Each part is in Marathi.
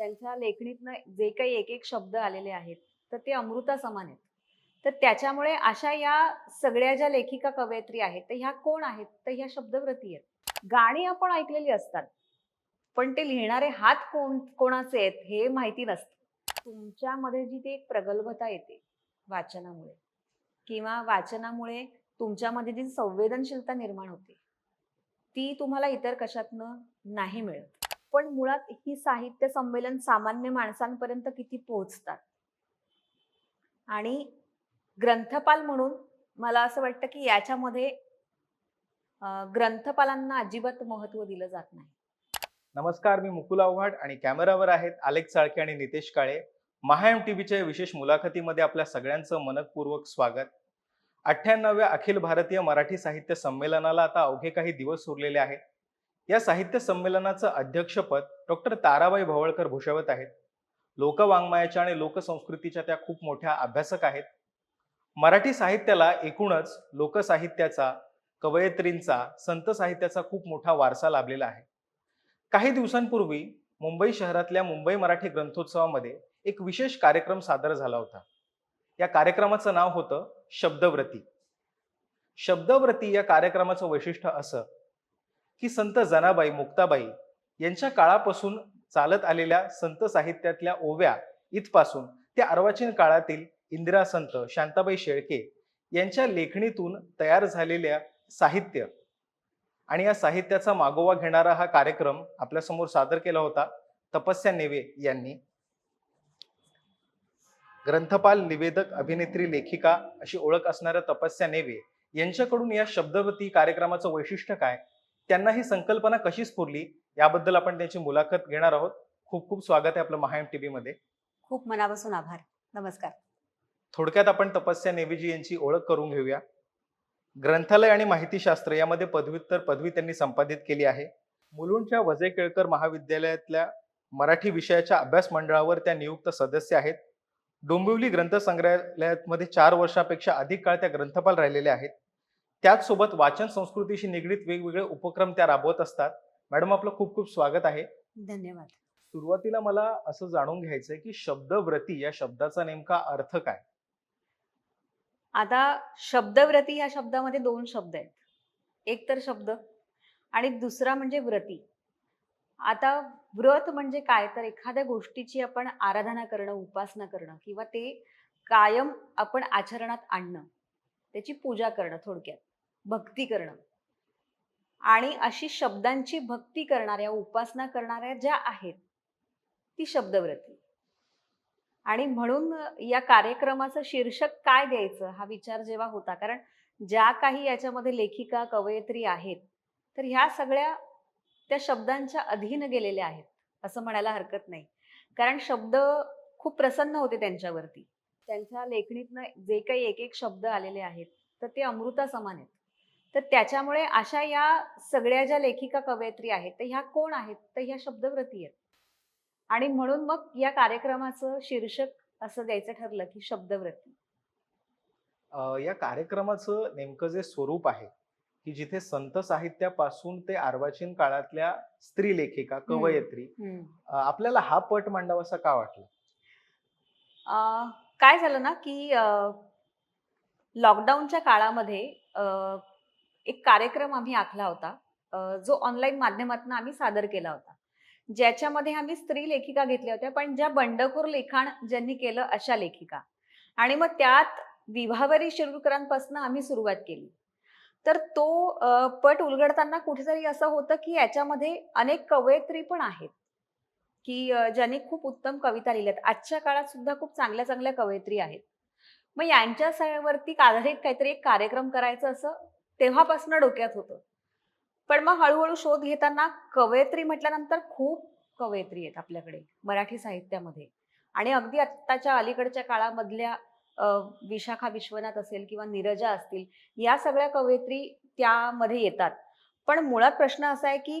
त्यांच्या लेखणीतनं जे काही एक एक शब्द आलेले आहेत तर ते अमृता समान आहेत. तर त्याच्यामुळे अशा या सगळ्या ज्या लेखिका कवयित्री आहेत तर ह्या कोण आहेत? तर ह्या शब्दव्रती आहेत. गाणी आपण ऐकलेली असतात पण ते लिहिणारे हात कोण कोणाचे आहेत हे माहिती नसतं. तुमच्यामध्ये जी ती एक प्रगल्भता येते वाचनामुळे किंवा वाचनामुळे तुमच्यामध्ये जी संवेदनशीलता निर्माण होते ती तुम्हाला इतर कशातनं नाही मिळत. पण मुळात ही साहित्य संमेलन सामान्य माणसांपर्यंत किती पोहोचतात? आणि ग्रंथपाल म्हणून मला असं वाटतं की याच्यामध्ये ग्रंथपालांना अजिबात महत्त्व दिलं जात नाही. नमस्कार मी मुकुल आव्हाड आणि कॅमेरावर आहेत आलेख चाळके आणि नितेश काळे. महाएम टीव्हीच्या विशेष मुलाखतीमध्ये आपल्या सगळ्यांचं मनपूर्वक स्वागत. अठ्ठ्याण्णव्या अखिल भारतीय मराठी साहित्य संमेलनाला आता अवघे काही दिवस उरलेले आहेत. या साहित्य संमेलनाचं अध्यक्षपद डॉक्टर ताराबाई भवळकर भूषवत आहेत. लोकवाङ्मयाच्या आणि लोकसंस्कृतीच्या त्या खूप मोठ्या अभ्यासक आहेत. मराठी साहित्याला एकूणच लोकसाहित्याचा कवयित्रींचा संत साहित्याचा खूप मोठा वारसा लाभलेला आहे. काही दिवसांपूर्वी मुंबई शहरातल्या मुंबई मराठी ग्रंथोत्सवामध्ये एक विशेष कार्यक्रम सादर झाला होता. या कार्यक्रमाचं नाव होतं शब्दव्रती. शब्दव्रती या कार्यक्रमाचं वैशिष्ट्य असं की संत जनाबाई मुक्ताबाई यांच्या काळापासून चालत आलेल्या संत साहित्यातल्या ओव्या इथपासून त्या अर्वाचीन काळातील इंदिरा संत शांताबाई शेळके यांच्या लेखणीतून तयार झालेल्या साहित्य. आणि या साहित्याचा मागोवा घेणारा हा कार्यक्रम आपल्यासमोर सादर केला होता तपस्या नेवे यांनी. ग्रंथपाल निवेदक अभिनेत्री लेखिका अशी ओळख असणाऱ्या तपस्या नेवे यांच्याकडून या शब्दवती कार्यक्रमाचं वैशिष्ट्य काय? त्यांना ही संकल्पना कशी स्फुरली याबद्दल आपण त्यांची मुलाखत घेणार आहोत. खूप खूप स्वागत आहे आपलं महाएम टीव्ही मध्ये. खूप मनापासून आभार. नमस्कार. थोडक्यात आपण तपस्या नेवेजी यांची ओळख करून घेऊया. ग्रंथालय आणि माहितीशास्त्र यामध्ये पदव्युत्तर पदवी त्यांनी संपादित केली आहे. मुलुंडच्या वजे केळकर महाविद्यालयातल्या मराठी विषयाच्या अभ्यास मंडळावर त्या नियुक्त सदस्य आहेत. डोंबिवली ग्रंथसंग्रहालयामध्ये चार वर्षापेक्षा अधिक काळ त्या ग्रंथपाल राहिलेल्या आहेत. त्याचसोबत वाचन संस्कृतीशी निगडीत वेगवेगळे उपक्रम त्या राबवत असतात. मॅडम आपलं खूप खूप स्वागत आहे. धन्यवाद. सुरुवातीला मला असं जाणून घ्यायचंय की शब्दव्रती या शब्दाचा नेमका अर्थ काय? आता शब्दव्रती ह्या शब्दामध्ये दोन शब्द आहेत. एक तर शब्द आणि दुसरा म्हणजे व्रती. आता व्रत म्हणजे काय? तर एखाद्या गोष्टीची आपण आराधना करणं उपासना करणं किंवा ते कायम आपण आचरणात आणणं त्याची पूजा करणं थोडक्यात. भक्ती करणं. आणि अशी शब्दांची भक्ती करणाऱ्या उपासना करणाऱ्या ज्या आहेत ती शब्दव्रती. आणि म्हणून या कार्यक्रमाचं शीर्षक काय द्यायचं हा विचार जेव्हा होता कारण ज्या काही याच्यामध्ये लेखिका कवयित्री आहेत तर ह्या सगळ्या त्या शब्दांच्या अधीन गेलेल्या आहेत असं म्हणायला हरकत नाही. कारण शब्द खूप प्रसन्न होते त्यांच्यावरती. त्यांच्या लेखणीतनं जे काही एक एक शब्द आलेले आहेत तर ते अमृता समान आहेत. तर त्याच्यामुळे अशा या सगळ्या ज्या लेखिका कवयित्री आहेत तर ह्या कोण आहेत? तर ह्या शब्दव्रती आहेत. आणि म्हणून मग या कार्यक्रमाचं शीर्षक असं द्यायचं ठरलं की शब्दव्रती. या कार्यक्रमाचं नेमकं जे स्वरूप आहे की जिथे संत साहित्यापासून ते अर्वाचीन काळातल्या स्त्री लेखिका कवयित्री आपल्याला हा पट मांडावासा का वाटला? अं, काय झालं ना की अं, लॉकडाऊनच्या काळामध्ये एक कार्यक्रम आम्ही आखला होता. जो ऑनलाईन माध्यमातून आम्ही सादर केला होता. ज्याच्यामध्ये आम्ही स्त्री लेखिका घेतल्या होत्या पण ज्या बंडखोर लिखाण ज्यांनी केलं अशा लेखिका. आणि मग त्यात विभावरी शिरूरकरांपासून आम्ही सुरुवात केली. तर तो पट उलगडताना कुठेतरी असं होतं की याच्यामध्ये अनेक कवयित्री पण आहेत. की ज्यांनी खूप उत्तम कविता लिहिल्यात. आजच्या काळात सुद्धा खूप चांगल्या चांगल्या कवयित्री आहेत. मग यांच्या आधारित काहीतरी एक कार्यक्रम करायचं असं तेव्हापासून डोक्यात होतं. पण मग हळूहळू शोध घेताना कवयित्री म्हटल्यानंतर खूप कवयित्री आहेत आपल्याकडे मराठी साहित्यामध्ये. आणि अगदी आत्ताच्या अलीकडच्या काळामधल्या विशाखा विश्वनाथ असेल किंवा नीरजा असतील या सगळ्या कवयित्री त्यामध्ये येतात. पण मुळात प्रश्न असा आहे की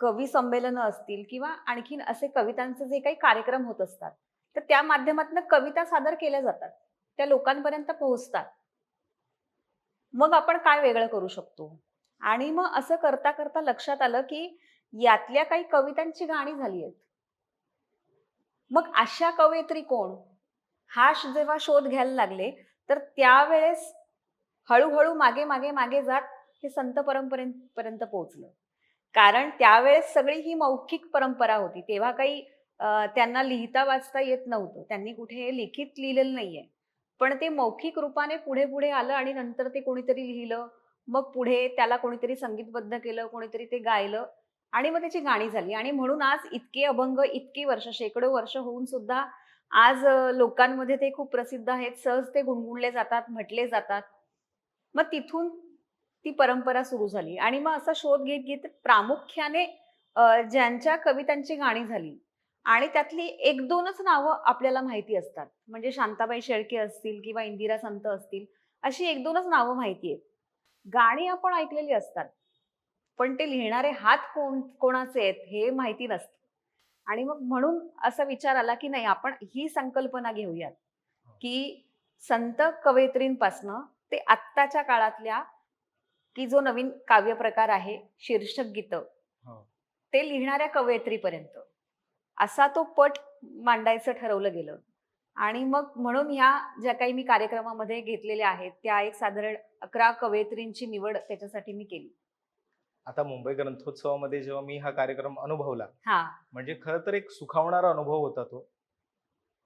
कवी संमेलनं असतील किंवा आणखीन असे कवितांचे जे काही कार्यक्रम होत असतात तर त्या माध्यमातून कविता सादर केल्या जातात. त्या लोकांपर्यंत पोहोचतात. मग आपण काय वेगळं करू शकतो? आणि मग असं करता करता लक्षात आलं की यातल्या काही कवितांची गाणी झाली आहेत. मग अशा कवयित्री कोण? हा जेव्हा शोध घ्यायला लागले तर त्यावेळेस हळूहळू मागे मागे मागे जात हे संत परंपरेपर्यंत पोहोचलं. कारण त्यावेळेस सगळी ही मौखिक परंपरा होती. तेव्हा काही त्यांना लिहिता वाचता येत नव्हतं. त्यांनी कुठे हे लिखित लिहिलेलं नाहीये. पण ते मौखिक रूपाने पुढे पुढे आलं आणि नंतर ते कोणीतरी लिहिलं मग पुढे त्याला कोणीतरी संगीतबद्ध केलं कोणीतरी ते गायलं आणि मग त्याची गाणी झाली. आणि म्हणून आज इतके अभंग इतकी वर्ष शेकडो वर्ष होऊन सुद्धा आज लोकांमध्ये ते खूप प्रसिद्ध आहेत. सहज ते गुणगुणले जातात म्हटले जातात. मग तिथून ती परंपरा सुरू झाली. आणि मग असा शोध घेत घेत प्रामुख्याने ज्यांच्या कवितांची गाणी झाली आणि त्यातली एक दोनच नावं आपल्याला माहिती असतात. म्हणजे शांताबाई शेळके असतील किंवा इंदिरा संत असतील अशी एक दोनच नावं माहिती आहेत गाणी आपण ऐकलेली असतात पण ते लिहिणारे हात कोण कोणाचे आहेत हे माहिती नसतं. आणि मग म्हणून असा विचार आला की नाही आपण ही संकल्पना घेऊयात की संत कवयित्रींपासनं ते आत्ताच्या काळातल्या की जो नवीन काव्य प्रकार आहे शीर्षक गीत हो. ते लिहिणाऱ्या कवयित्रीपर्यंत. असा तो पट मांडायचं ठरवलं गेलं. आणि मग म्हणून ह्या ज्या काही मी कार्यक्रमामध्ये घेतलेल्या आहेत त्या एक साधारण अकरा कवयित्रींची निवड त्याच्यासाठी मी केली. आता मुंबई ग्रंथोत्सवामध्ये जेव्हा मी हा कार्यक्रम अनुभवला हा. म्हणजे खरं तर एक सुखावणारा अनुभव होता तो.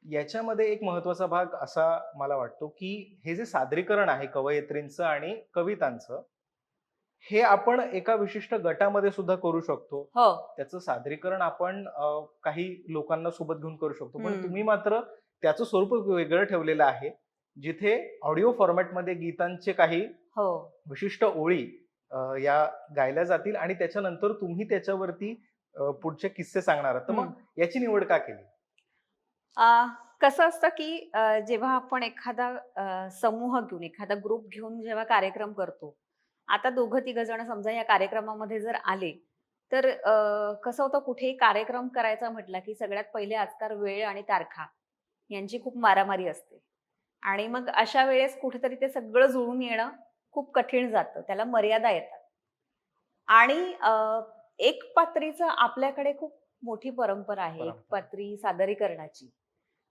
याच्यामध्ये एक महत्त्वाचा भाग असा मला वाटतो की हे जे सादरीकरण आहे कवयित्रींचं आणि कवितांचं हे आपण एका विशिष्ट गटामध्ये सुद्धा करू शकतो. हो. त्याचं सादरीकरण आपण काही लोकांना सोबत घेऊन करू शकतो. पण. तुम्ही मात्र त्याचं स्वरूप वेगळं ठेवलेलं आहे. जिथे ऑडिओ फॉर्मॅटमध्ये गीतांचे काही हो. विशिष्ट ओळी या गायल्या जातील आणि त्याच्यानंतर तुम्ही त्याच्यावरती पुढचे किस्से सांगणार आहात. तर मग. याची निवड का केली? कसं असतं की जेव्हा आपण एखादा समूह घेऊन एखादा ग्रुप घेऊन जेव्हा कार्यक्रम करतो आता दोघं तिघ जण समजा या कार्यक्रमामध्ये जर आले तर कसं होतं कुठेही कार्यक्रम करायचा म्हटला की सगळ्यात पहिले आजकाल वेळ आणि तारखा. यांची खूप मारामारी असते. आणि मग अशा वेळेस कुठेतरी ते सगळं जुळून येणं खूप कठीण जातं. त्याला मर्यादा येतात. आणि एक पात्रीचं आपल्याकडे खूप मोठी परंपरा आहे एक. पात्री सादरीकरणाची.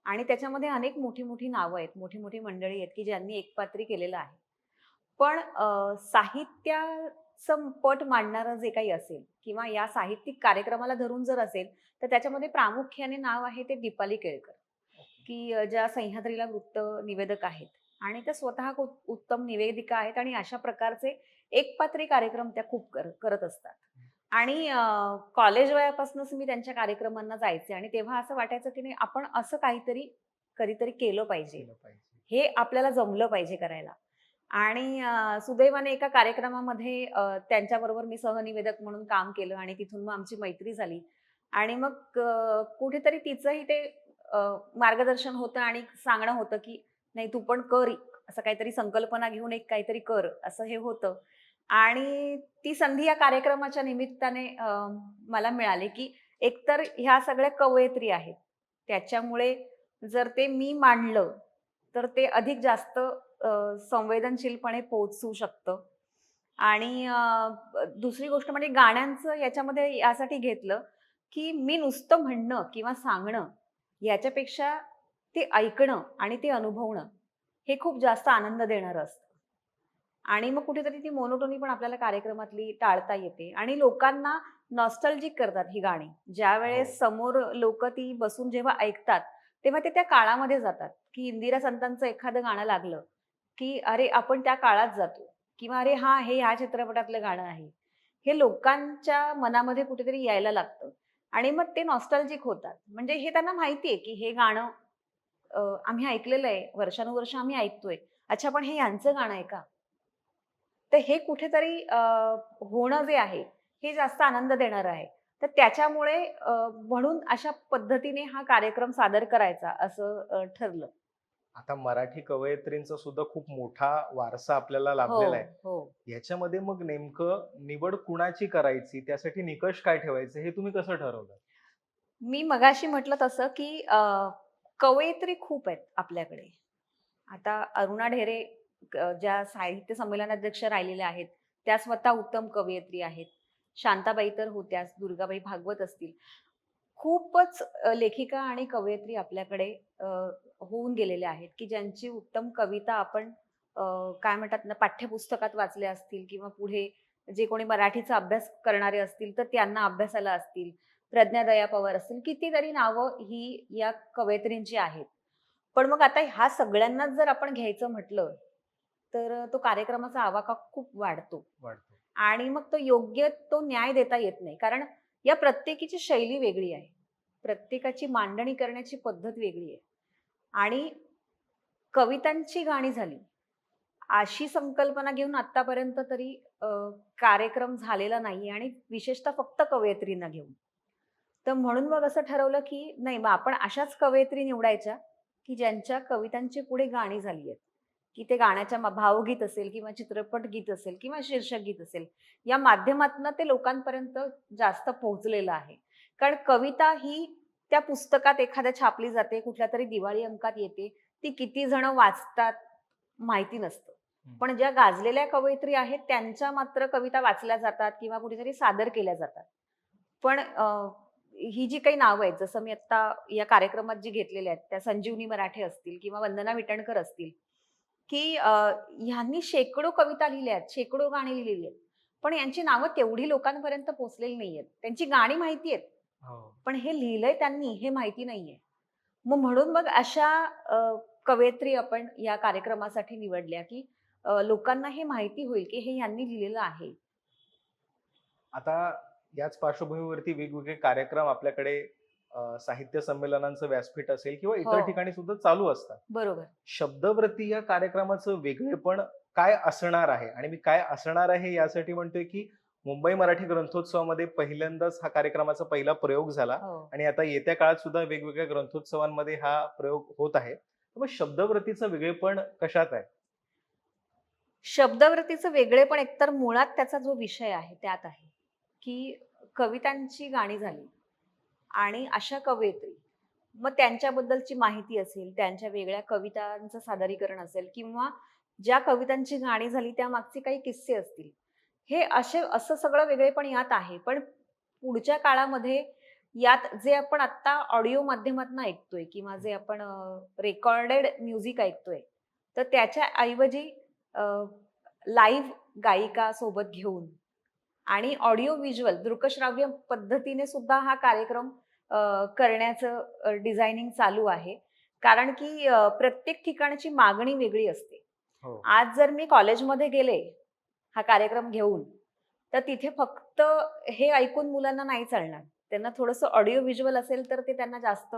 आणि त्याच्यामध्ये अनेक मोठी मोठी नावं आहेत मोठी मोठी मंडळी आहेत की ज्यांनी एकपात्री केलेलं आहे. पण साहित्याचं पट मांडणारं जे काही असेल किंवा या साहित्यिक कार्यक्रमाला धरून जर असेल तर त्याच्यामध्ये प्रामुख्याने नाव आहे ते दीपाली केळकर. की ज्या सह्याद्रीला वृत्त निवेदक आहेत आणि त्या स्वतः उत्तम निवेदिका आहेत आणि अशा प्रकारचे एकपात्री कार्यक्रम त्या खूप कर- करत असतात. आणि कॉलेज वयापासूनच मी त्यांच्या कार्यक्रमांना जायचे आणि तेव्हा असं वाटायचं की नाही आपण असं काहीतरी कधीतरी केलं पाहिजे. हे आपल्याला जमलं पाहिजे करायला. आणि सुदैवाने एका कार्यक्रमामध्ये त्यांच्याबरोबर मी सहनिवेदक म्हणून काम केलं आणि तिथून मग आमची मैत्री झाली. आणि मग कुठेतरी तिचंही ते मार्गदर्शन होतं आणि सांगणं होतं की नाही तू पण कर असं काहीतरी संकल्पना घेऊन एक काहीतरी कर. असं हे होतं. आणि ती संधी या कार्यक्रमाच्या निमित्ताने मला मिळाली की एकतर ह्या सगळ्या कवयित्री आहेत. त्याच्यामुळे जर ते मी मांडलं तर ते अधिक जास्त संवेदनशीलपणे पोहोचू शकतं. आणि दुसरी गोष्ट म्हणजे गाण्यांचं याच्यामध्ये यासाठी घेतलं की मी नुसतं म्हणणं किंवा सांगणं याच्यापेक्षा ते ऐकणं आणि ते अनुभवणं हे खूप जास्त आनंद देणारं असतं. आणि मग कुठेतरी ती मोनोटोनी पण आपल्याला कार्यक्रमातली टाळता येते आणि लोकांना नॉस्टल्जिक करतात ही गाणी. ज्या वेळेस हो. समोर लोक ती बसून जेव्हा ऐकतात तेव्हा ते त्या काळामध्ये जातात. की इंदिरा संतांचं एखादं गाणं लागलं की अरे आपण त्या काळात जातो किंवा अरे हा हे ह्या चित्रपटातलं गाणं आहे. हे लोकांच्या मनामध्ये कुठेतरी यायला लागतं. आणि मग ते नॉस्टॅल्जिक होतात. म्हणजे हे त्यांना माहिती आहे की हे गाणं आम्ही ऐकलेलं आहे वर्षानुवर्ष आम्ही ऐकतोय. अच्छा पण हे यांचं गाणं आहे का? तर हे कुठेतरी होणं जे आहे हे जास्त आनंद देणार आहे. तर त्याच्यामुळे म्हणून अशा पद्धतीने हा कार्यक्रम सादर करायचा असं ठरलं. आता मराठी कवयित्रींचा सुद्धा खूप मोठा वारसा आपल्याला हो लाभलेला आहे. हो. याच्यामध्ये मग नेमकं निवड कुणाची करायची? त्यासाठी निकष काय ठेवायचे? हे तुम्ही कसं ठरवलं? मी मगाशी म्हटलं तसं की कवयित्री खूप आहेत आपल्याकडे. आता अरुणा ढेरे ज्या साहित्य संमेलनाध्यक्ष राहिलेल्या आहेत त्या स्वतः उत्तम कवयित्री आहेत. शांताबाई तर होत्याच दुर्गाबाई भागवत असतील. खूपच लेखिका आणि कवयित्री आपल्याकडे होऊन गेलेल्या आहेत की ज्यांची उत्तम कविता आपण काय म्हणतात ना पाठ्यपुस्तकात वाचल्या असतील किंवा पुढे जे कोणी मराठीचा अभ्यास करणारे असतील तर त्यांना अभ्यासाला असतील प्रज्ञादया पवार असतील कितीतरी नावं ही या कवयित्रींची आहेत. पण मग आता ह्या सगळ्यांनाच जर आपण घ्यायचं म्हटलं तर तो कार्यक्रमाचा आवाका खूप वाढतो. आणि मग तो योग्य तो न्याय देता येत नाही. कारण या प्रत्येकीची शैली वेगळी आहे. प्रत्येकाची मांडणी करण्याची पद्धत वेगळी आहे. आणि कवितांची गाणी झाली. अशी संकल्पना घेऊन आतापर्यंत तरी कार्यक्रम झालेला नाही आणि विशेषतः फक्त कवयित्रींना घेऊन. तर म्हणून मग असं ठरवलं की नाही मग आपण अशाच कवयित्री निवडायच्या की ज्यांच्या कवितांची पुढे गाणी झाली आहेत. की ते गाण्याच्या भावगीत असेल किंवा चित्रपट गीत असेल किंवा शीर्षक गीत असेल या माध्यमातून ते लोकांपर्यंत जास्त पोहोचलेलं आहे. कारण कविता ही त्या पुस्तकात एखाद्या छापली जाते कुठल्या तरी दिवाळी अंकात येते ती किती जण वाचतात माहिती नसतं. पण ज्या गाजलेल्या कवयित्री आहेत त्यांच्या मात्र कविता वाचल्या जातात किंवा कुठेतरी सादर केल्या जातात. पण ही जी काही नावं आहेत जसं मी आता या कार्यक्रमात जी घेतलेली आहेत त्या संजीवनी मराठे असतील किंवा वंदना विटणकर असतील की ह्यांनी शेकडो कविता लिहिल्या आहेत शेकडो गाणी लिहिलेली आहेत. पण यांची नावं तेवढी लोकांपर्यंत पोहोचलेली नाही आहेत. त्यांची गाणी माहिती आहेत. हो. पण हे लिहिलंय त्यांनी हे माहिती नाहीये मग म्हणून मग अशा कवयित्री आपण या कार्यक्रमासाठी निवडल्या की लोकांना हे माहिती होईल की हे यांनी लिहिलेलं आहे. आता याच पार्श्वभूमीवरती वेगवेगळे कार्यक्रम आपल्याकडे साहित्य संमेलनांचं व्यासपीठ असेल किंवा इतर हो. ठिकाणी सुद्धा चालू असतात. बरोबर. शब्दवृत्ती या कार्यक्रमाचं वेगळेपण काय असणार आहे? आणि मी काय असणार आहे यासाठी म्हणतोय की मुंबई मराठी ग्रंथोत्सवामध्ये पहिल्यांदाच हा कार्यक्रमाचा पहिला प्रयोग झाला हो. आणि आता येत्या काळात सुद्धा वेगवेगळ्या ग्रंथोत्सवांमध्ये हा प्रयोग होत आहे. मग शब्दवृत्तीचं वेगळेपण कशात आहे? शब्दवृत्तीचं वेगळेपण एकतर मुळात त्याचा जो विषय आहे त्यात आहे की कवितांची गाणी झाली. आणि अशा कवयित्री. मग त्यांच्याबद्दलची माहिती असेल त्यांच्या वेगळ्या कवितांचं सादरीकरण असेल किंवा ज्या कवितांची गाणी झाली त्यामागचे काही किस्से असतील. हे असे असं सगळं वेगळेपण यात आहे. पण पुढच्या काळामध्ये यात जे आपण आत्ता ऑडिओ माध्यमातून ऐकतोय किंवा जे आपण रेकॉर्डेड म्युझिक ऐकतोय तर त्याच्या ऐवजी लाईव्ह गायिका सोबत घेऊन आणि ऑडिओ व्हिज्युअल दृकश्राव्य पद्धतीने सुद्धा हा कार्यक्रम करण्याचं डिझायनिंग चालू आहे. कारण की प्रत्येक ठिकाणची मागणी वेगळी असते. हो. आज जर मी कॉलेजमध्ये गेले हा कार्यक्रम घेऊन तर तिथे फक्त हे ऐकून मुलांना नाही चालणार. त्यांना थोडंसं ऑडिओ व्हिज्युअल असेल तर ते त्यांना जास्त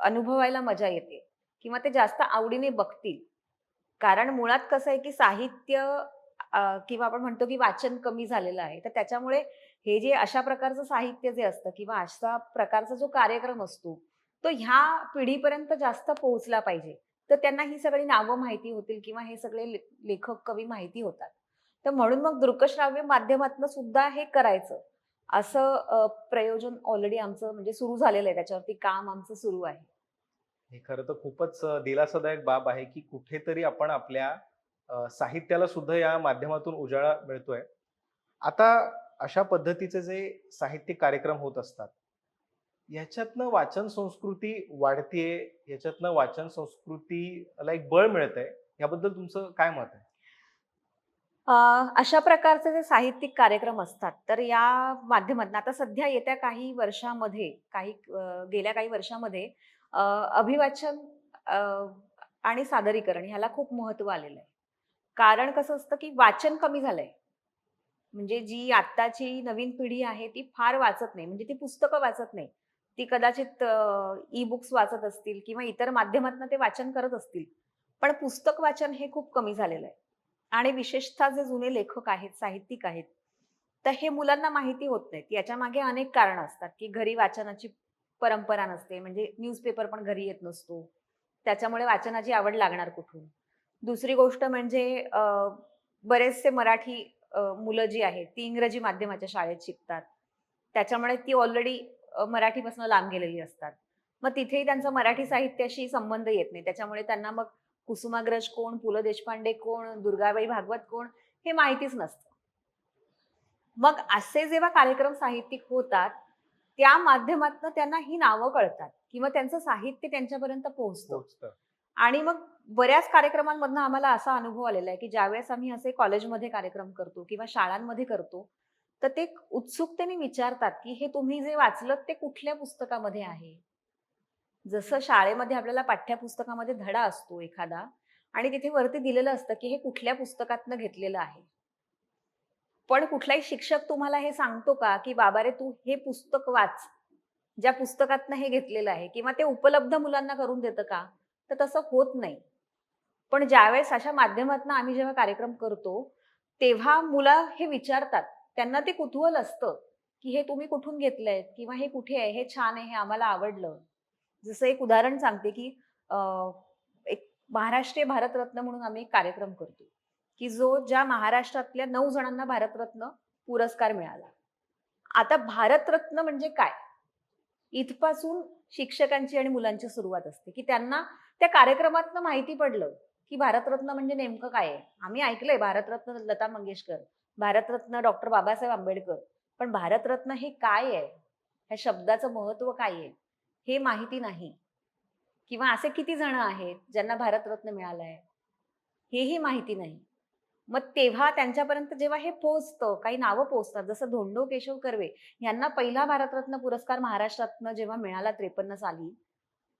अनुभवायला मजा येते. किंवा ते जास्त आवडीने बघतील. कारण मुळात कसं आहे की साहित्य किंवा आपण म्हणतो की वाचन कमी झालेलं आहे. तर त्याच्यामुळे हे जे अशा प्रकारचं साहित्य जे असतं किंवा अशा प्रकारचा जो कार्यक्रम असतो तो ह्या पिढीपर्यंत जास्त पोहोचला पाहिजे. तर त्यांना ही सगळी नावं माहिती होतील किंवा हे सगळे लेखक कवी माहिती होतात. तर म्हणून मग दृकश्राव्य माध्यमातून सुद्धा हे करायचं. असं प्रयोजन ऑलरेडी आमचं म्हणजे सुरू झालेलं आहे. त्याच्यावरती काम आमचं सुरू आहे. हे खरं तर खूपच दिलासदायक दिलासादायक बाब आहे की कुठेतरी आपण आपल्या साहित्याला सुद्धा या माध्यमातून उजाळा मिळतोय. आता अशा पद्धतीचे जे साहित्यिक कार्यक्रम होत असतात याच्यातनं वाचन संस्कृती वाढतीये याच्यातनं वाचन संस्कृतीला एक बळ मिळतंय याबद्दल तुमचं काय मत आहे? अशा प्रकारचे जे साहित्यिक कार्यक्रम असतात तर या माध्यमातून आता सध्या येत्या काही वर्षामध्ये काही गेल्या काही वर्षामध्ये अभिवाचन आणि सादरीकरण ह्याला खूप महत्त्व आलेलं आहे. कारण कसं असतं की वाचन कमी झालंय. म्हणजे जी आत्ताची नवीन पिढी आहे ती फार वाचत नाही. म्हणजे ती पुस्तकं वाचत नाही. ती कदाचित ई बुक्स वाचत असतील किंवा इतर माध्यमातून ते वाचन करत असतील. पण पुस्तक वाचन हे खूप कमी झालेलं आहे. आणि विशेषतः जे जुने लेखक आहेत साहित्यिक आहेत तर हे मुलांना माहिती होत नाहीत. याच्या मागे अनेक कारणं असतात की घरी वाचनाची परंपरा नसते. म्हणजे न्यूजपेपर पण घरी येत नसतो. त्याच्यामुळे वाचनाची आवड लागणार कुठून? दुसरी गोष्ट म्हणजे बरेचसे मराठी मुलं जी आहेत ती इंग्रजी माध्यमाच्या शाळेत शिकतात. त्याच्यामुळे ती ऑलरेडी मराठीपासून लांब गेलेली असतात. मग तिथेही त्यांचा मराठी साहित्याशी संबंध येत नाही. त्याच्यामुळे त्यांना मग कुसुमाग्रज कोण पु ल देशपांडे कोण दुर्गाबाई भागवत कोण हे माहितीच नसतं. मग असे जेव्हा कार्यक्रम साहित्यिक होतात त्या माध्यमातून त्यांना ही नावं कळतात. किंवा त्यांचं साहित्य त्यांच्यापर्यंत पोहोचतं. आणि मग बऱ्याच कार्यक्रमांमधनं आम्हाला असा अनुभव आलेला आहे की ज्यावेळेस आम्ही असे कॉलेजमध्ये कार्यक्रम करतो किंवा शाळांमध्ये करतो तर ते उत्सुकतेने विचारतात की हे तुम्ही जे वाचलं ते कुठल्या पुस्तकामध्ये आहे? जसं शाळेमध्ये आपल्याला पाठ्यपुस्तकामध्ये धडा असतो एखादा आणि तिथे वरती दिलेलं असतं की हे कुठल्या पुस्तकातनं घेतलेलं आहे? पण कुठलाही शिक्षक तुम्हाला हे सांगतो का की बाबा रे तू हे पुस्तक वाच ज्या पुस्तकातनं हे घेतलेलं आहे किंवा ते उपलब्ध मुलांना करून देतं का? तर तसं होत नाही. पण ज्यावेळेस अशा माध्यमातून आम्ही जेव्हा कार्यक्रम करतो तेव्हा मुलं हे विचारतात. त्यांना ते कुतूहल असतं की हे तुम्ही कुठून घेतलंय? किंवा हे कुठे आहे? हे छान आहे हे आम्हाला आवडलं. जसं एक उदाहरण सांगते की एक महाराष्ट्रीय भारतरत्न म्हणून आम्ही एक कार्यक्रम करतो की जो ज्या महाराष्ट्रातल्या नऊ जणांना भारतरत्न पुरस्कार मिळाला. आता भारतरत्न म्हणजे काय? इथपासून शिक्षकांची आणि मुलांची सुरुवात असते की त्यांना त्या कार्यक्रमातनं माहिती पडलं की भारतरत्न म्हणजे नेमकं काय आहे? आम्ही ऐकलंय भारतरत्न लता मंगेशकर भारतरत्न डॉक्टर बाबासाहेब आंबेडकर पण भारतरत्न हे काय आहे? ह्या शब्दाचं महत्त्व काय आहे? हे माहिती नाही. किंवा असे किती जण आहेत ज्यांना भारतरत्न मिळालंय? हेही माहिती नाही. मग तेव्हा त्यांच्यापर्यंत जेव्हा हे पोहोचतं काही नावं पोहोचतात जसं धोंडो केशव कर्वे यांना पहिला भारतरत्न पुरस्कार महाराष्ट्रातनं जेव्हा मिळाला त्रेपन्न साली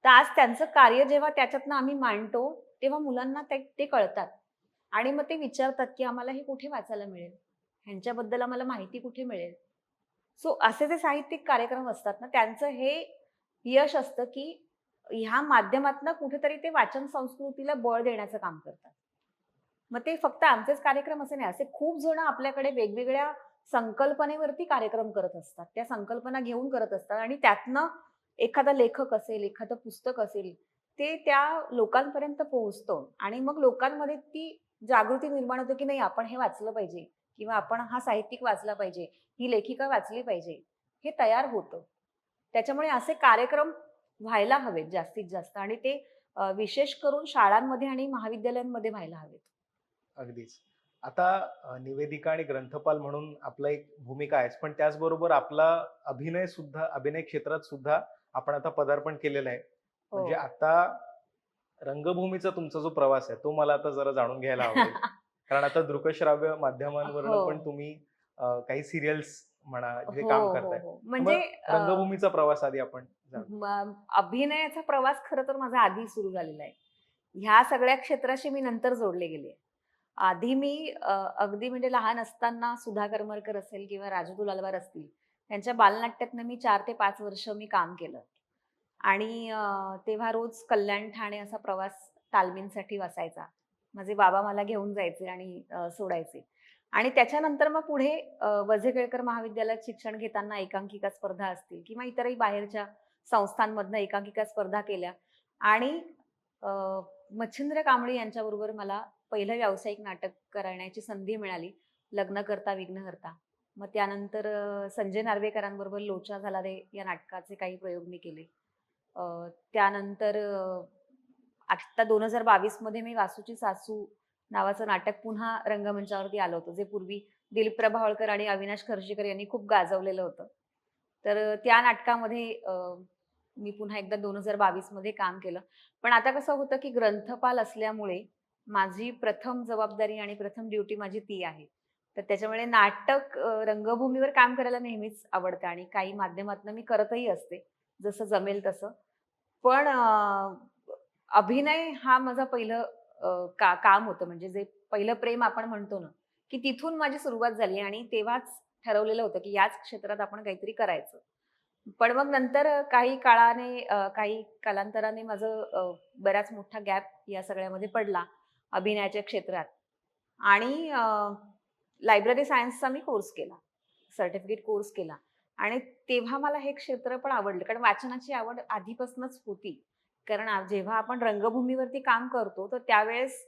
तर आज त्यांचं कार्य जेव्हा त्याच्यातनं आम्ही मांडतो तेव्हा मुलांना ते ते कळतात. आणि मग ते विचारतात की आम्हाला हे कुठे वाचायला मिळेल? ह्यांच्याबद्दल आम्हाला माहिती कुठे मिळेल? सो असे जे साहित्यिक कार्यक्रम असतात ना त्यांचं हे यश असतं की ह्या माध्यमातनं कुठेतरी ते वाचन संस्कृतीला बळ देण्याचं काम करतात. मग ते फक्त आमचेच कार्यक्रम असे नाही असे खूप जण आपल्याकडे वेगवेगळ्या संकल्पनेवरती कार्यक्रम करत असतात. त्या संकल्पना घेऊन करत असतात आणि त्यातनं एखादा लेखक असेल एखादं पुस्तक असेल ते त्या लोकांपर्यंत पोहोचतं. आणि मग लोकांमध्ये ती जागृती निर्माण होते की नाही आपण हे वाचलं पाहिजे किंवा आपण हा साहित्यिक वाचला पाहिजे ही लेखिका वाचली पाहिजे हे तयार होतं. त्याच्यामुळे असे कार्यक्रम व्हायला हवेत जास्तीत जास्त आणि ते विशेष करून शाळांमध्ये आणि महाविद्यालयांमध्ये व्हायला हवेत. अगदीच. आता निवेदिका आणि ग्रंथपाल म्हणून आपला एक भूमिका आहे पण त्याचबरोबर आपला अभिनय सुद्धा अभिनय क्षेत्रात सुद्धा आपण आता पदार्पण केलेलं आहे हो. म्हणजे आता रंगभूमीचा तुमचा जो प्रवास आहे तो मला आता जरा जाणून घ्यायला आवडेल कारण आता दृकश्राव्य माध्यमांवर हो. पण तुम्ही काही सिरियल्स म्हणा जे हो, काम करताय हो. म्हणजे रंगभूमीचा प्रवास आधी आपण अभिनयाचा प्रवास खरं तर माझा आधी सुरू झालेला आहे ह्या सगळ्या क्षेत्राशी मी नंतर जोडले गेले आधी मी अगदी म्हणजे लहान असताना सुधा करमरकर असेल किंवा राजू दुलालवार असतील त्यांच्या बालनाट्यातनं मी चार ते पाच वर्ष मी काम केलं. आणि तेव्हा रोज कल्याण ठाणे असा प्रवास तालमींसाठी वाचायचा माझे बाबा मला घेऊन जायचे आणि सोडायचे. आणि त्याच्यानंतर मग पुढे वझे केळकर महाविद्यालयात शिक्षण घेताना एकांकिका स्पर्धा असतील किंवा इतरही बाहेरच्या संस्थांमधनं एकांकिका स्पर्धा केल्या. आणि मच्छिंद्र कांबळे यांच्याबरोबर मला पहिलं व्यावसायिक नाटक करण्याची संधी मिळाली. लग्न करता विघ्न करता. मग त्यानंतर संजय नार्वेकरांबरोबर लोचा झाला रे या नाटकाचे काही प्रयोग मी केले. त्यानंतर आत्ता दोन हजार बावीसमध्ये मी वासूची सासू नावाचं नाटक पुन्हा रंगमंचावरती आलं होतं जे पूर्वी दिलीप प्रभावळकर आणि अविनाश खर्शीकर यांनी खूप गाजवलेलं होतं. तर त्या नाटकामध्ये मी पुन्हा एकदा दोन हजार बावीसमध्ये काम केलं. पण आता कसं होतं की ग्रंथपाल असल्यामुळे माझी प्रथम जबाबदारी आणि प्रथम ड्युटी माझी ती आहे. तर त्याच्यामुळे नाटक रंगभूमीवर काम करायला नेहमीच आवडतं आणि काही माध्यमातून मी करतही असते जसं जमेल तसं. पण अभिनय हा माझा पहिलं का काम होतं. म्हणजे जे पहिलं प्रेम आपण म्हणतो ना की तिथून माझी सुरुवात झाली आणि तेव्हाच ठरवलेलं होतं की याच क्षेत्रात आपण काहीतरी करायचं. पण मग नंतर काही काळाने काही कालांतराने माझं बऱ्याच बराच मोठा गॅप या सगळ्यामध्ये पडला अभिनयाच्या क्षेत्रात. आणि लायब्ररी सायन्सचा मी कोर्स केला सर्टिफिकेट कोर्स केला. आणि तेव्हा मला हे क्षेत्र पण आवडलं कारण वाचनाची आवड आधीपासूनच होती. कारण जेव्हा आपण रंगभूमीवरती काम करतो तर त्यावेळेस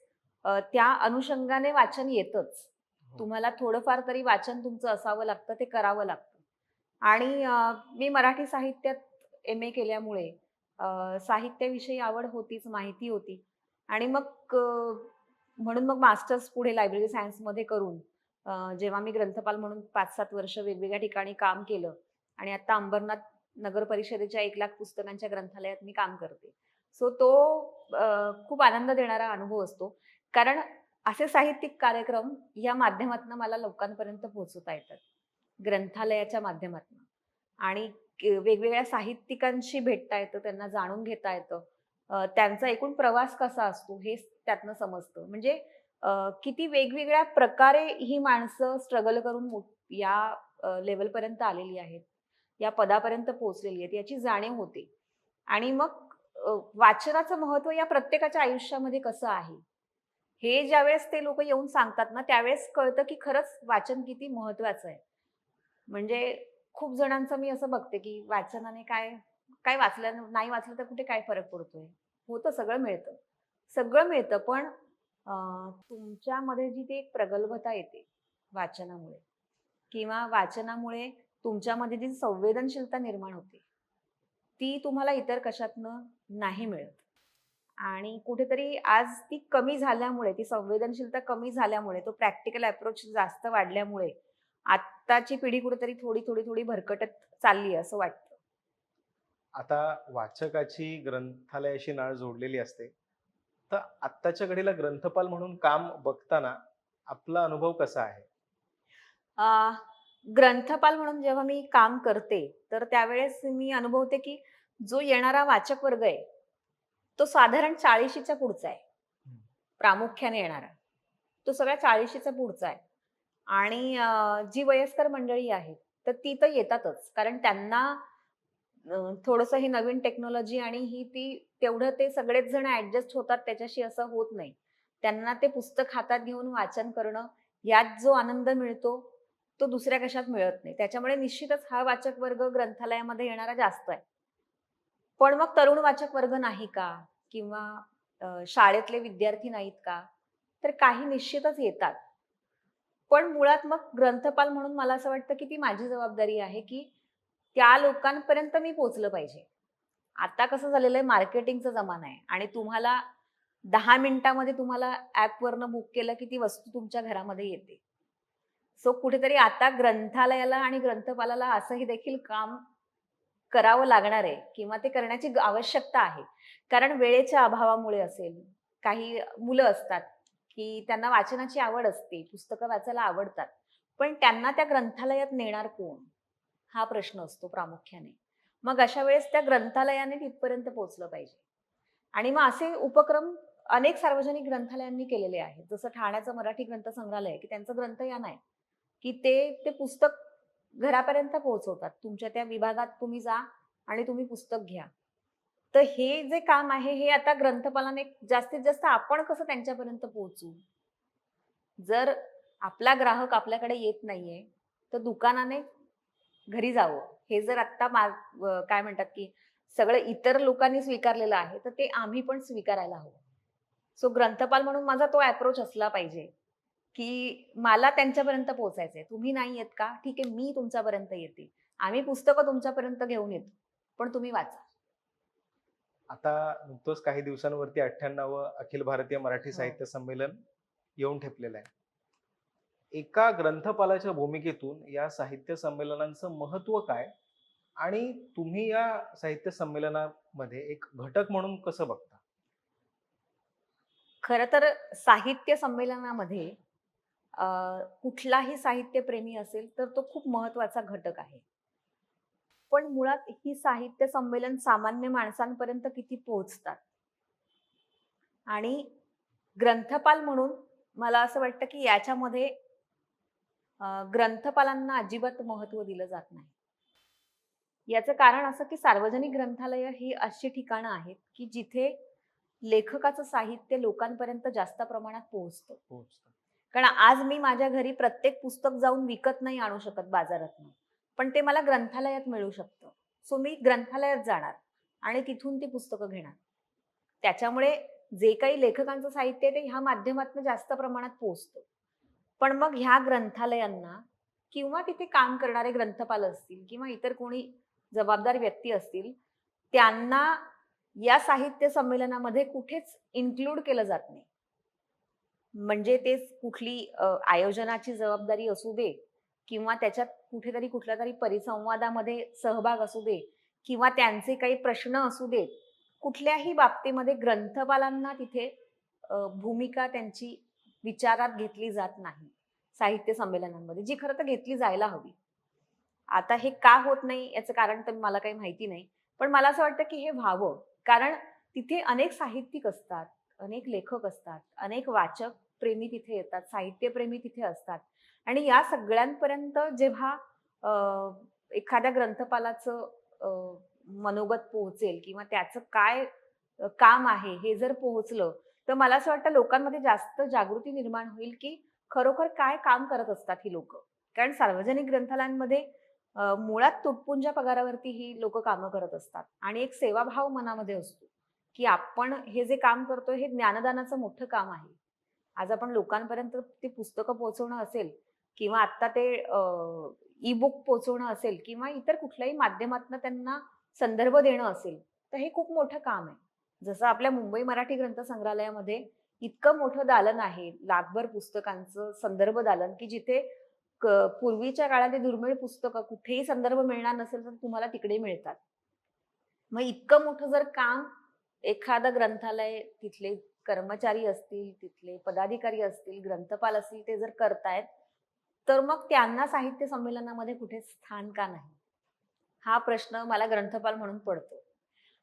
त्या अनुषंगाने वाचन येतच. तुम्हाला थोडंफार तरी वाचन तुमचं असावं लागतं ते करावं लागतं. आणि मी मराठी साहित्यात एम ए केल्यामुळे साहित्याविषयी आवड होतीच माहिती होती. आणि मग म्हणून मग मास्टर्स पुढे लायब्ररी सायन्समध्ये करून जेव्हा मी ग्रंथपाल म्हणून पाच सात वर्ष वेगवेगळ्या ठिकाणी काम केलं आणि आता अंबरनाथ नगर परिषदेच्या एक लाख पुस्तकांच्या ग्रंथालयात मी काम करते. सो तो खूप आनंद देणारा अनुभव असतो. कारण असे साहित्यिक कार्यक्रम या माध्यमातून मला लोकांपर्यंत पोहोचवता येतात. ग्रंथालयाच्या माध्यमातून. आणि वेगवेगळ्या साहित्यिकांशी भेटता येतं त्यांना जाणून घेता येतं. त्यांचा एकूण प्रवास कसा असतो हे त्यातनं समजतं. म्हणजे किती वेगवेगळ्या प्रकारे ही माणसं स्ट्रगल करून या लेवलपर्यंत आलेली आहेत या पदापर्यंत पोहोचलेली आहेत याची जाणीव होते. आणि मग वाचनाचं महत्त्व या प्रत्येकाच्या आयुष्यामध्ये कसं आहे? हे ज्यावेळेस ते लोक येऊन सांगतात ना त्यावेळेस कळतं की खरंच वाचन किती महत्वाचं आहे. म्हणजे खूप जणांचं मी असं बघते की वाचनाने काय काय वाचलं नाही वाचलं तर कुठे काय फरक पडतोय? होतं सगळं मिळतं. सगळं मिळतं पण तुमच्यामध्ये जी ती एक प्रगल्भता येते वाचनामुळे किंवा वाचनामुळे तुमच्यामध्ये जी संवेदनशीलता निर्माण होते ती तुम्हाला इतर कशातनं नाही मिळत. आणि कुठेतरी आज ती कमी झाल्यामुळे ती संवेदनशीलता कमी झाल्यामुळे तो प्रॅक्टिकल अप्रोच जास्त वाढल्यामुळे आत्ताची पिढी कुठेतरी थोडी थोडी थोडी भरकटत चालली आहे असं वाटतं. आता वाचकाची ग्रंथालयाशी नाळ जोडलेली असते. तर आत्ताच्या घडीला ग्रंथपाल म्हणून काम बघताना आपला अनुभव कसा आहे? ग्रंथपाल म्हणून जेव्हा मी काम करते तर त्यावेळेस मी अनुभवते की जो येणारा वाचक वर्ग आहे तो साधारण चाळीशीच्या पुढचा आहे. प्रामुख्याने येणारा. तो सगळ्या चाळीशीचा पुढचा आहे. आणि जी वयस्कर मंडळी आहेत तर ती तर येतातच. कारण त्यांना थोडस ही नवीन टेक्नॉलॉजी आणि ही ती तेवढं ते सगळेच जण ऍडजस्ट होतात त्याच्याशी असं होत नाही. त्यांना ते पुस्तक हातात घेऊन वाचन करणं यात जो आनंद मिळतो तो दुसऱ्या कशात मिळत नाही. त्याच्यामुळे निश्चितच हा वाचक वर्ग ग्रंथालयामध्ये येणारा जास्त आहे. पण मग तरुण वाचक वर्ग नाही का? किंवा शाळेतले विद्यार्थी नाहीत का? तर काही निश्चितच येतात. पण मुळात मग ग्रंथपाल म्हणून मला असं वाटतं की ती माझी जबाबदारी आहे की त्या लोकांपर्यंत मी पोचलं पाहिजे. आता कसं झालेलं आहे मार्केटिंगचा जमाना आहे आणि तुम्हाला दहा मिनिटामध्ये तुम्हाला ॲपवरनं बुक केलं की ती वस्तू तुमच्या घरामध्ये येते. सो कुठेतरी आता ग्रंथालयाला आणि ग्रंथपालाला असंही देखील काम करावं लागणार आहे किंवा ते करण्याची आवश्यकता आहे. कारण वेळेच्या अभावामुळे असेल काही मुलं असतात की त्यांना वाचनाची आवड असते पुस्तकं वाचायला आवडतात. पण त्यांना त्या ग्रंथालयात नेणार कोण? हा प्रश्न असतो प्रामुख्याने. मग अशा वेळेस त्या ग्रंथालयाने तिथपर्यंत पोहोचलं पाहिजे. आणि मग असे उपक्रम अनेक सार्वजनिक ग्रंथालयांनी केलेले आहेत. जसं ठाण्याचं मराठी ग्रंथ संग्रहालय की त्यांचं ग्रंथयान आहे की ते ते पुस्तक घरापर्यंत पोहोचवतात. तुमच्या त्या विभागात तुम्ही जा आणि तुम्ही पुस्तक घ्या. तर हे जे काम आहे हे आता ग्रंथपालाने जास्तीत जास्त आपण कसं त्यांच्यापर्यंत पोहोचू? जर आपला ग्राहक आपल्याकडे येत नाहीये तर दुकानाने घरी जावं. हे जर आत्ता मा काय म्हणतात की सगळं इतर लोकांनी स्वीकारलेलं आहे तर ते आम्ही पण स्वीकारायला हवं. सो ग्रंथपाल म्हणून माझा तो अप्रोच असला पाहिजे की मला त्यांच्यापर्यंत पोहोचायचंय. तुम्ही नाही येत का? ठीक आहे मी तुमच्यापर्यंत येते. आम्ही पुस्तकं तुमच्यापर्यंत घेऊन येतो पण तुम्ही वाचा. आता नुकतंच काही दिवसांवरती अठ्ठ्याण्णव अखिल भारतीय मराठी हो. साहित्य संमेलन येऊन ठेपलेलं आहे. एका ग्रंथपालाच्या भूमिकेतून या साहित्य संमेलनांचं महत्त्व काय? आणि तुम्ही या साहित्य संमेलनामध्ये एक घटक म्हणून कसं बघता? खर तर साहित्य संमेलनामध्ये कुठलाही साहित्यप्रेमी असेल तर तो खूप महत्त्वाचा घटक आहे. पण मुळात ही साहित्य संमेलन सामान्य माणसांपर्यंत किती पोहोचतात? आणि ग्रंथपाल म्हणून मला असं वाटतं की याच्यामध्ये ग्रंथपालांना अजिबात महत्त्व दिलं जात नाही. याचं कारण असं की सार्वजनिक ग्रंथालय ही अशी ठिकाणं आहेत की जिथे लेखकाचं साहित्य लोकांपर्यंत जास्त प्रमाणात पोहोचतं. पोहोचतं. कारण आज मी माझ्या घरी प्रत्येक पुस्तक जाऊन विकत नाही आणू शकत बाजारातून. पण ते मला ग्रंथालयात मिळू शकतं. सो मी ग्रंथालयात जाणार आणि तिथून ती पुस्तकं घेणार. त्याच्यामुळे जे काही लेखकांचं साहित्य आहे ते ह्या माध्यमातून जास्त प्रमाणात पोहोचतं. पण मग ह्या ग्रंथालयांना किंवा तिथे काम करणारे ग्रंथपाल असतील किंवा इतर कोणी जबाबदार व्यक्ती असतील त्यांना या साहित्य संमेलनामध्ये कुठेच इन्क्लूड केलं जात नाही. म्हणजे ते कुठली आयोजनाची जबाबदारी असू दे किंवा त्याच्यात कुठेतरी कुठल्या तरी परिसंवादामध्ये सहभाग असू दे किंवा त्यांचे काही प्रश्न असू देत कुठल्याही बाबतीमध्ये ग्रंथपालांना तिथे भूमिका त्यांची विचारात घेतली जात नाही साहित्य संमेलनांमध्ये. जी खरं तर घेतली जायला हवी. आता हे का होत नाही याचं कारण तर मला काही माहिती नाही. पण मला असं वाटतं की हे व्हावं. कारण तिथे अनेक साहित्यिक असतात अनेक लेखक असतात अनेक वाचक प्रेमी तिथे येतात साहित्यप्रेमी तिथे असतात. आणि या सगळ्यांपर्यंत जेव्हा एखाद्या ग्रंथपालाचं मनोगत पोहोचेल किंवा त्याचं काय काम आहे हे जर पोहोचलं तर मला असं वाटतं लोकांमध्ये जास्त जागृती निर्माण होईल की खरोखर काय काम करत असतात ही लोक. कारण सार्वजनिक ग्रंथालयांमध्ये मुळात तुटपुंजा पगारावरती ही लोक कामं करत असतात. आणि एक सेवाभाव मनामध्ये असतो की आपण हे जे काम करतो हे ज्ञानदानाचं मोठं काम आहे. आज आपण लोकांपर्यंत ती पुस्तकं पोहोचवणं असेल किंवा आत्ता ते ई बुक पोहोचवणं असेल किंवा इतर कुठल्याही माध्यमातून त्यांना संदर्भ देणं असेल तर हे खूप मोठं काम आहे. जसं आपल्या मुंबई मराठी ग्रंथ संग्रहालयामध्ये इतकं मोठं दालन आहे लाखभर पुस्तकांचं संदर्भ दालन की जिथे क- पूर्वीच्या काळात दुर्मिळ पुस्तकं कुठेही संदर्भ मिळणार नसेल तर तुम्हाला तिकडे मिळतात. मग इतकं मोठं जर काम एखादं ग्रंथालय तिथले कर्मचारी असतील तिथले पदाधिकारी असतील ग्रंथपाल असतील ते जर करतायत तर मग त्यांना साहित्य संमेलनामध्ये कुठे स्थान का नाही? हा प्रश्न मला ग्रंथपाल म्हणून पडतो.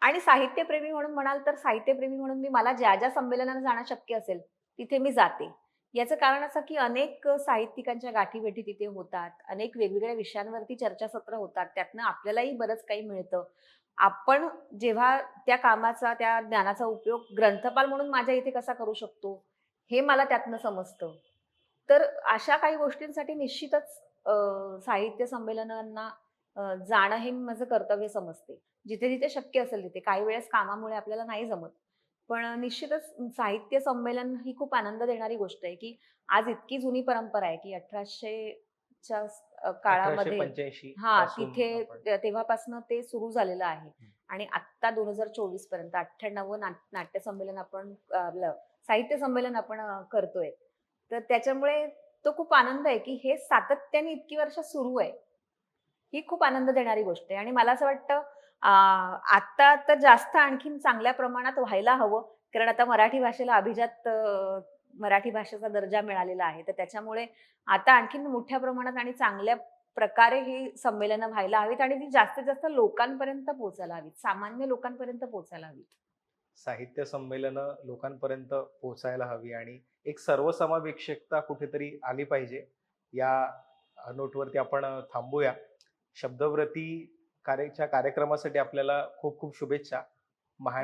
आणि साहित्यप्रेमी म्हणून म्हणाल तर साहित्यप्रेमी म्हणून मी मला ज्या ज्या संमेलनाला जाणं शक्य असेल तिथे मी जाते. याचं कारण असं की अनेक साहित्यिकांच्या गाठीभेटी तिथे होतात अनेक वेगवेगळ्या विषयांवरती चर्चासत्र होतात त्यातनं आपल्यालाही बरंच काही मिळतं. आपण जेव्हा त्या कामाचा त्या ज्ञानाचा उपयोग ग्रंथपाल म्हणून माझ्या इथे कसा करू शकतो हे मला त्यातनं समजतं. तर अशा काही गोष्टींसाठी निश्चितच साहित्य संमेलनांना जाणं हे माझं कर्तव्य समजते. जिथे जिथे शक्य असेल तिथे. काही वेळेस कामामुळे आपल्याला नाही जमत. पण निश्चितच साहित्य संमेलन ही खूप आनंद देणारी गोष्ट आहे की आज इतकी जुनी परंपरा आहे की अठराशे काळामध्ये पंच्याऐंशी हा तिथे तेव्हापासनं ते सुरू झालेलं आहे. आणि आत्ता दोन हजार चोवीसपर्यंत अठ्ठ्याण्णव नाट्य संमेलन आपण आपलं साहित्य संमेलन आपण करतोय. तर त्याच्यामुळे तो खूप आनंद आहे की हे सातत्याने इतकी वर्ष सुरू आहे. ही खूप आनंद देणारी गोष्ट आहे. आणि मला असं वाटतं आता तर जास्त आणखीन चांगल्या प्रमाणात व्हायला हवं कारण आता मराठी भाषेला अभिजात मराठी भाषेचा दर्जा मिळालेला आहे. तर त्याच्यामुळे आता आणखीन मोठ्या प्रमाणात आणि चांगल्या प्रकारे ही संमेलनं व्हायला हवीत आणि ती जास्तीत जास्त लोकांपर्यंत पोहोचायला हवीत सामान्य लोकांपर्यंत पोहोचायला हवीत. साहित्य संमेलनं लोकांपर्यंत पोहोचायला हवी आणि एक सर्वसमावेक्षकता कुठेतरी आली पाहिजे. या नोटवरती आपण थांबूया. शब्दव्रती कार्यच्या कार्यक्रमासाठी आपल्याला खूप खूप शुभेच्छा.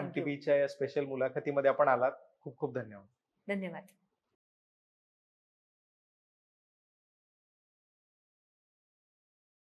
you. टीव्हीच्या या स्पेशल मुलाखतीमध्ये आपण आलात. खूप खूप धन्यवाद. धन्यवाद.